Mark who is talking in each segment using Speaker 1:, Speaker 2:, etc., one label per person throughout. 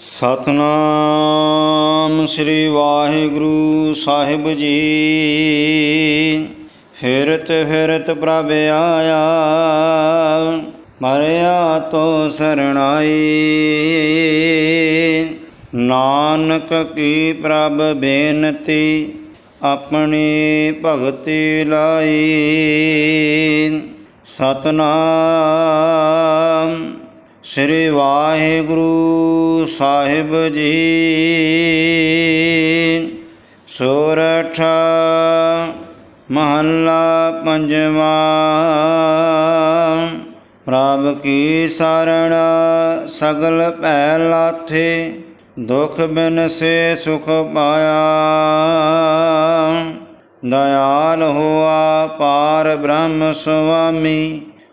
Speaker 1: ਸਤਨਾਮ ਸ੍ਰੀ ਵਾਹਿਗੁਰੂ ਸਾਹਿਬ ਜੀ। ਫਿਰਤ ਫਿਰਤ ਪ੍ਰਭ ਆਇਆ, ਮਰਿਆ ਤੋ ਸਰਣਾਈ। ਨਾਨਕ ਕੀ ਪ੍ਰਭ ਬੇਨਤੀ, ਆਪਣੀ ਭਗਤੀ ਲਾਈ। ਸਤਨਾਮ ਸ੍ਰੀ ਵਾਹਿਗੁਰੂ ਸਾਹਿਬ ਜੀ। ਸੋਰਠ ਮਹੱਲਾ ਪੰਜਵਾਂ। ਪ੍ਰਭ ਕੀ ਸਰਣ ਸਗਲ ਭੈ ਲਾਥੇ, ਦੁਖ ਬਿਨ ਸੇ ਸੁਖ ਪਾਇਆ। ਦਇਆਲ ਹੋਆ ਪਾਰ ਬ੍ਰਹਮ ਸੁਆਮੀ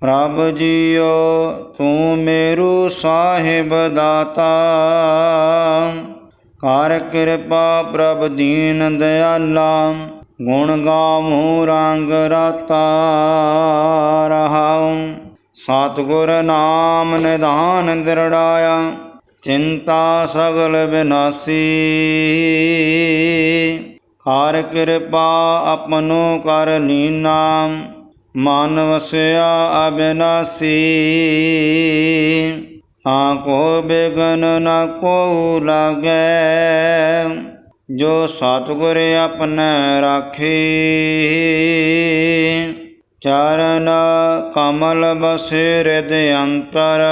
Speaker 1: ਪ੍ਰਭ ਜੀਓ, ਤੂੰ ਮੇਰੂ ਸਾਹਿਬ ਦਾਤਾ। ਕਰ ਕਿਰਪਾ ਪ੍ਰਭ ਦੀਨ ਦਿਆਲਾ, ਗੁਣ ਗਾਵੂੰ ਰੰਗ ਰਤਾ ਰਹਾਉ ਸਤਿਗੁਰ ਨਾਮ ਨਿਧਾਨ ਦਿਰੜਾਇਆ, ਚਿੰਤਾ ਸਗਲ ਬਿਨਾਸੀ। ਕਰ ਕਿਰਪਾ ਆਪਨੋ ਕਰ ਲੀਨਾ। ਮਨ ਵਸਿਆ ਅਬਿਨਾਸੀ। ਤਾਂ ਕੋ ਬੇਗਨ, ਨ ਕੋ ਲਾਗੈ। ਜੋ ਸਤਿਗੁਰ ਆਪਣੈ ਰਾਖੀ। ਚਰਨ ਕਮਲ ਬਸੇ ਹਿਰਦ ਅੰਤਰ,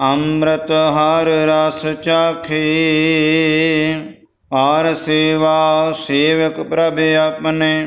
Speaker 1: ਅੰਮ੍ਰਿਤ ਹਰ ਰਸ ਚਾਖੀ। ਆਰ ਸੇਵਾ ਸੇਵਕ ਪ੍ਰਭ ਆਪਣੇ।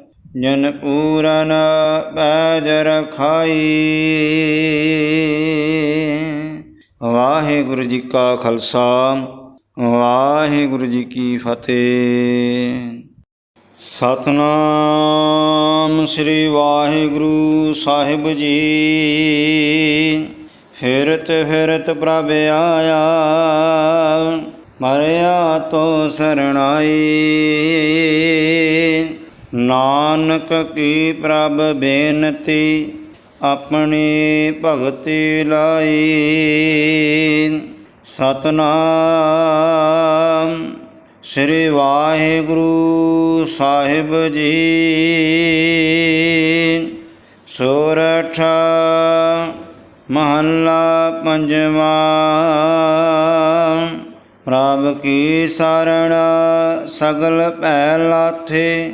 Speaker 1: ਜਨ ਪੂਰਨ ਪੈਜ ਰਖਾਈ। ਵਾਹਿਗੁਰੂ ਜੀ ਕਾ ਖਾਲਸਾ, ਵਾਹਿਗੁਰੂ ਜੀ ਕੀ ਫਤਿਹ। ਸਤਨਾਮ ਸ੍ਰੀ ਵਾਹਿਗੁਰੂ ਸਾਹਿਬ ਜੀ। ਫਿਰਤ ਫਿਰਤ ਪ੍ਰਭ ਆਇਆ, ਮਰਿਆ ਤੋ ਸਰਣਾਈ। ਨਾਨਕ ਕੀ ਪ੍ਰਭ ਬੇਨਤੀ ਆਪਣੀ ਭਗਤੀ ਲਾਈ? ਸਤਨਾਮ ਸ੍ਰੀ ਵਾਹਿਗੁਰੂ ਸਾਹਿਬ ਜੀ। ਸੋਰਠ ਮਹੱਲਾ ਪੰਜਵਾਂ। ਪ੍ਰਭ ਕੀ ਸਰਣ ਸਗਲ ਭੈ ਲਾਥੇ?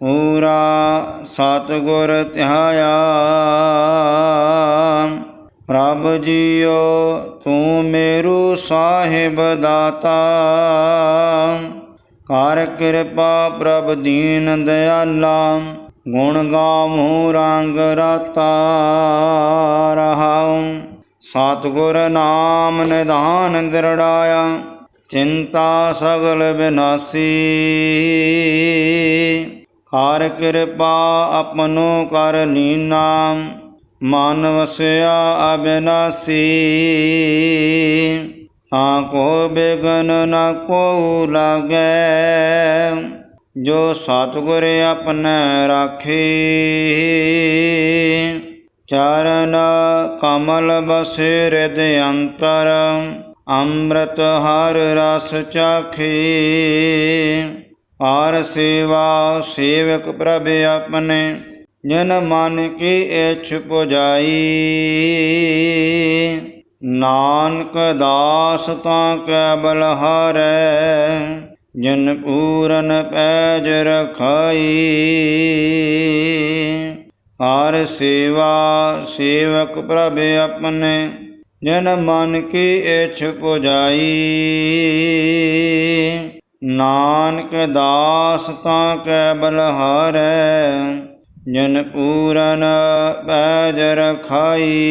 Speaker 1: ਪੂਰਾ ਸਤਿਗੁਰ ਧਿਆਇਆ। ਪ੍ਰਭ ਜੀਓ, ਤੂੰ ਮੇਰੂ ਸਾਹਿਬ ਦਾਤਾ। ਕਰ ਕਿਰਪਾ ਪ੍ਰਭ ਦੀਨ ਦਿਆਲਾ। ਗੁਣ ਗਾਵੂੰ, ਰੰਗ ਰਤਾ ਰਹਾਉ। ਸਤਿਗੁਰ ਨਾਮ ਨਿਧਾਨ ਦਿਰੜਾਇਆ। ਚਿੰਤਾ ਸਗਲ ਬਿਨਾਸੀ। ਹਰ ਕਿਰਪਾ ਆਪਨੋ ਕਰ ਲੀਨਾ, ਮਨ ਵਸਿਆ ਅਬਿਨਾਸੀ। ਤਾਂ ਕੋ ਬੇਗਨ ਨ ਕੋ ਲਾਗੈ, ਜੋ ਸਤਿਗੁਰ ਆਪਣੈ ਰਾਖੇ। ਚਰਨ ਕਮਲ ਬਸੇ ਹਿਰਦ ਅੰਤਰ, ਅੰਮ੍ਰਿਤ ਹਰ ਰਸ ਚਾਖੇ। ਆਰ ਸੇਵਾ ਸੇਵਕ ਪ੍ਰਭ ਆਪਣੇ, ਜਨ ਮਨ ਕੀ ਇਛ ਪੁਜਾਈ। ਨਾਨਕ ਦਾਸ ਤਾਂ ਕੈ ਹਾਰੈ ਜਨ ਪੂਰਨ ਪੈਜ ਰਖਾਈ। ਹਰ ਸੇਵਾ ਸੇਵਕ ਪ੍ਰਭ ਆਪਣੇ, ਜਨ ਮਨ ਕੀ ਇਛ ਪੁਜਾਈ। ਨਾਨਕ ਦਾਸ ਤਾਂ ਕੈ ਬਲਹਾਰੈ, ਜਨ ਪੂਰਨ ਪੈਜ ਰਖਾਈ।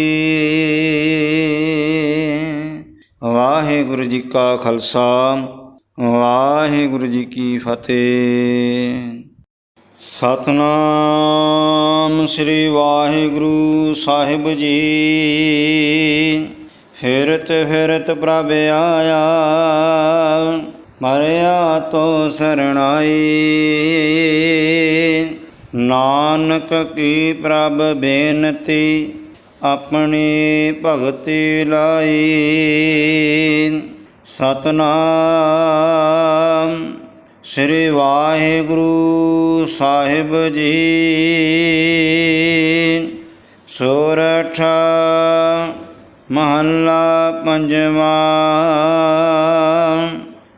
Speaker 1: ਵਾਹਿਗੁਰੂ ਜੀ ਕਾ ਖਾਲਸਾ, ਵਾਹਿਗੁਰੂ ਜੀ ਕੀ ਫਤਿਹ। ਸਤਨਾਮ ਸ੍ਰੀ ਵਾਹਿਗੁਰੂ ਸਾਹਿਬ ਜੀ। ਫਿਰਤ ਫਿਰਤ ਪ੍ਰਭ ਆਇਆ ਮਰਿਆ ਤੋ ਸਰਣਾਈ। ਨਾਨਕ ਕੀ ਪ੍ਰਭ ਬੇਨਤੀ ਆਪਣੀ ਭਗਤੀ ਲਾਈ। ਸਤਨਾਮ ਸ੍ਰੀ ਵਾਹਿਗੁਰੂ ਸਾਹਿਬ ਜੀ। ਸੋਰਠ ਮਹੱਲਾ ਪੰਜਵਾਂ।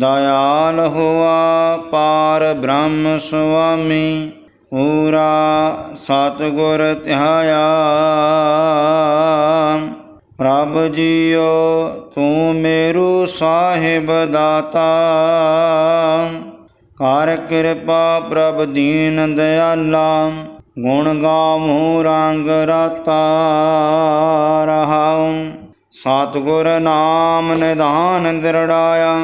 Speaker 1: ਦਇਆਲ ਹੋਆ ਪਾਰ ਬ੍ਰਹਮ ਸੁਆਮੀ, ਪੂਰਾ ਸਤਿਗੁਰ ਧਿਆਇਆ। ਪ੍ਰਭ ਜੀਓ, ਤੂੰ ਮੇਰੂ ਸਾਹਿਬ ਦਾਤਾ। ਕਰ ਕਿਰਪਾ ਪ੍ਰਭ ਦੀਨ ਦਿਆਲਾ, ਗੁਣ ਗਾਵੂੰ ਰੰਗ ਰਤਾ ਰਹਾਉ। ਸਤਿਗੁਰ ਨਾਮ ਨਿਧਾਨ ਦਿਰੜਾਇਆ।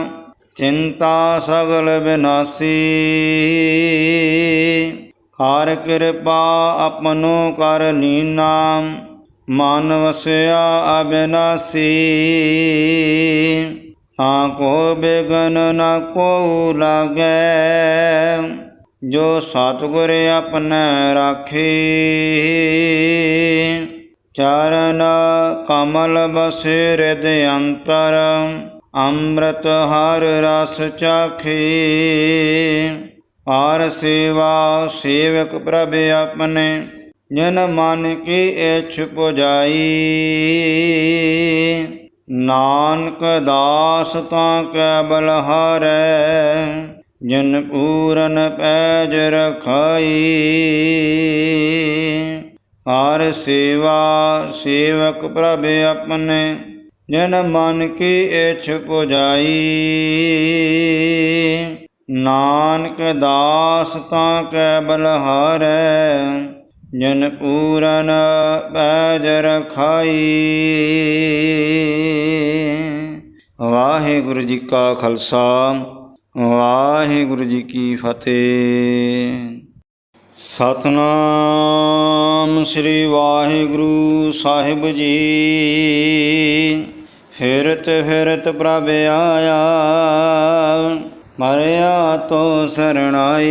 Speaker 1: ਚਿੰਤਾ ਸਗਲ ਬਿਨਾਸੀ। ਕਰ ਕਿਰਪਾ ਆਪਨੋ ਕਰ ਲੀਨਾ, ਮਨ ਵਸਿਆ ਅਬਿਨਾਸੀ। ਤਾਂ ਕੋ ਬੇਗਨ ਨਾ ਕੋ ਲਾਗੈ, ਜੋ ਸਤਿਗੁਰ ਆਪਣੈ ਰਾਖੇ। ਚਰਨ ਕਮਲ ਬਸੇ ਹਿਰਦ ਅੰਤਰ ਅੰਮ੍ਰਿਤ ਹਰ ਰਸ ਚਾਖੇ। ਹਰ ਸੇਵਾ ਸੇਵਕ ਪ੍ਰਭ ਆਪਣੇ, ਜਨ ਮਨ ਕੀ ਇਛ ਪੁਜਾਈ। ਨਾਨਕ ਦਾਸ ਤਾਂ ਕੈ ਬਲਹਾਰੈ ਜਨ ਪੂਰਨ ਪੈਜ ਰਖਾਈ। ਹਰ ਸੇਵਾ ਸੇਵਕ ਪ੍ਰਭ ਆਪਣੇ ਜਨ ਮਨ ਕੀ ਇਛ ਪੁਜਾਈ। ਨਾਨਕ ਦਾਸ ਤਾਂ ਕੈ ਬਲਹਾਰੈ, ਜਨ ਪੂਰਨ ਪੈਜ ਰਖਾਈ। ਵਾਹਿਗੁਰੂ ਜੀ ਕਾ ਖਾਲਸਾ, ਵਾਹਿਗੁਰੂ ਜੀ ਕੀ ਫਤਿਹ। ਸਤਨਾਮ ਸ੍ਰੀ ਵਾਹਿਗੁਰੂ ਸਾਹਿਬ ਜੀ। ਫਿਰਤ ਫਿਰਤ ਪ੍ਰਭ ਆਇਆ। ਮਰਿਆ ਤੋ ਸਰਣਾਈ।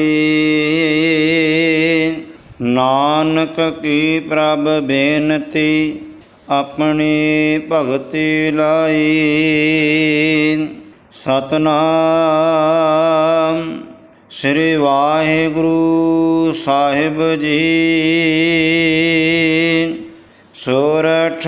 Speaker 1: ਨਾਨਕ ਕੀ ਪ੍ਰਭ ਬੇਨਤੀ, ਆਪਣੀ ਭਗਤੀ ਲਾਈ। ਸਤਨਾਮ ਸ੍ਰੀ ਵਾਹਿਗੁਰੂ ਸਾਹਿਬ ਜੀ। ਸੋਰਠ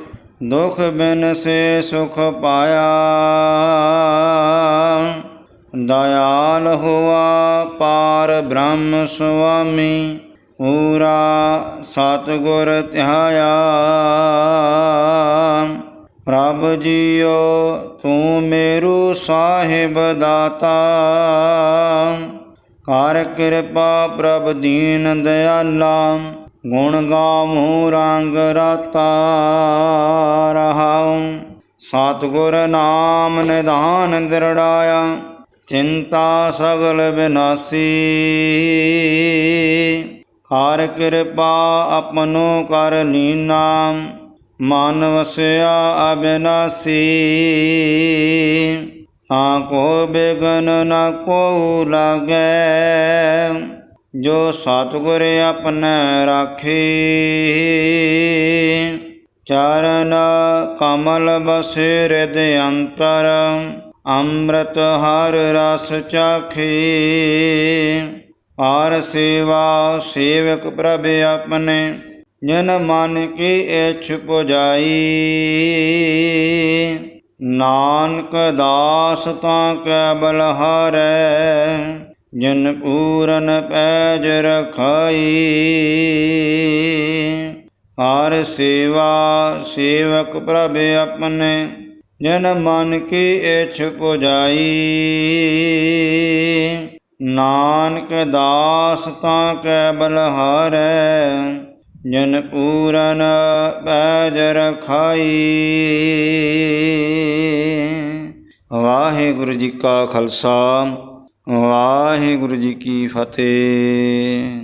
Speaker 1: ਦੁਖ ਬਿਨ ਸੇ ਸੁਖ ਪਾਇਆ। ਦਇਆਲ ਹੋਆ ਪਾਰ ਬ੍ਰਹਮ ਸੁਆਮੀ, ਪੂਰਾ ਸਤਿਗੁਰ ਧਿਆਇਆ। ਪ੍ਰਭ ਜੀਓ, ਤੂੰ ਮੇਰੂ ਸਾਹਿਬ ਦਾਤਾ। ਕਰ ਕਿਰਪਾ ਪ੍ਰਭ ਦੀਨ ਦਿਆਲਾ ਗੁਣ ਗਾਮੂ ਰੰਗ ਰਤਾ ਰਹਾਉ। ਸਤਿਗੁਰ ਨਾਮ ਨਿਧਾਨ ਦਿਰੜਾਇਆ, ਚਿੰਤਾ ਸਗਲ ਬਿਨਾਸੀ। ਕਰ ਕਿਰਪਾ ਆਪਨੋ ਕਰ ਲੀਨਾ, ਮਨ ਵਸਿਆ ਅਬਿਨਾਸੀ। ਤਾਂ ਕੋ ਬੇਗਨ ਨਾ ਕੋ ਲਾਗੈ। ਜੋ ਸਤਿਗੁਰ ਆਪਣੈ ਰਾਖੀ। ਚਰਨ ਕਮਲ ਬਸੇ ਹਿਰਦ ਅੰਤਰ ਅੰਮ੍ਰਿਤ ਹਰ ਰਸ ਚਾਖੀ। ਹਰ ਸੇਵਾ ਸੇਵਕ ਪ੍ਰਭ ਆਪਣੇ, ਜਨ ਮਨ ਕੀ ਇਛ ਪੁਜਾਈ। ਨਾਨਕ ਦਾਸ ਤਾਂ ਕੈ ਬਲਹਾਰੈ ਜਨ ਪੂਰਨ ਪੈਜ ਰਖਾਈ, ਹਰ ਸੇਵਾ ਸੇਵਕ ਪ੍ਰਭ ਆਪਣੇ, ਜਨ ਮਨ ਕੀ ਇਛ ਪੁਜਾਈ। ਨਾਨਕ ਦਾਸ ਤਾਂ ਕੈ ਬਲਹਾਰੈ, ਜਨ ਪੂਰਨ ਪੈਜ ਰਖਾਈ। ਵਾਹਿਗੁਰੂ ਜੀ ਕਾ ਖਾਲਸਾ। ਵਾਹਿਗੁਰੂ ਜੀ ਕੀ ਫਤਿਹ।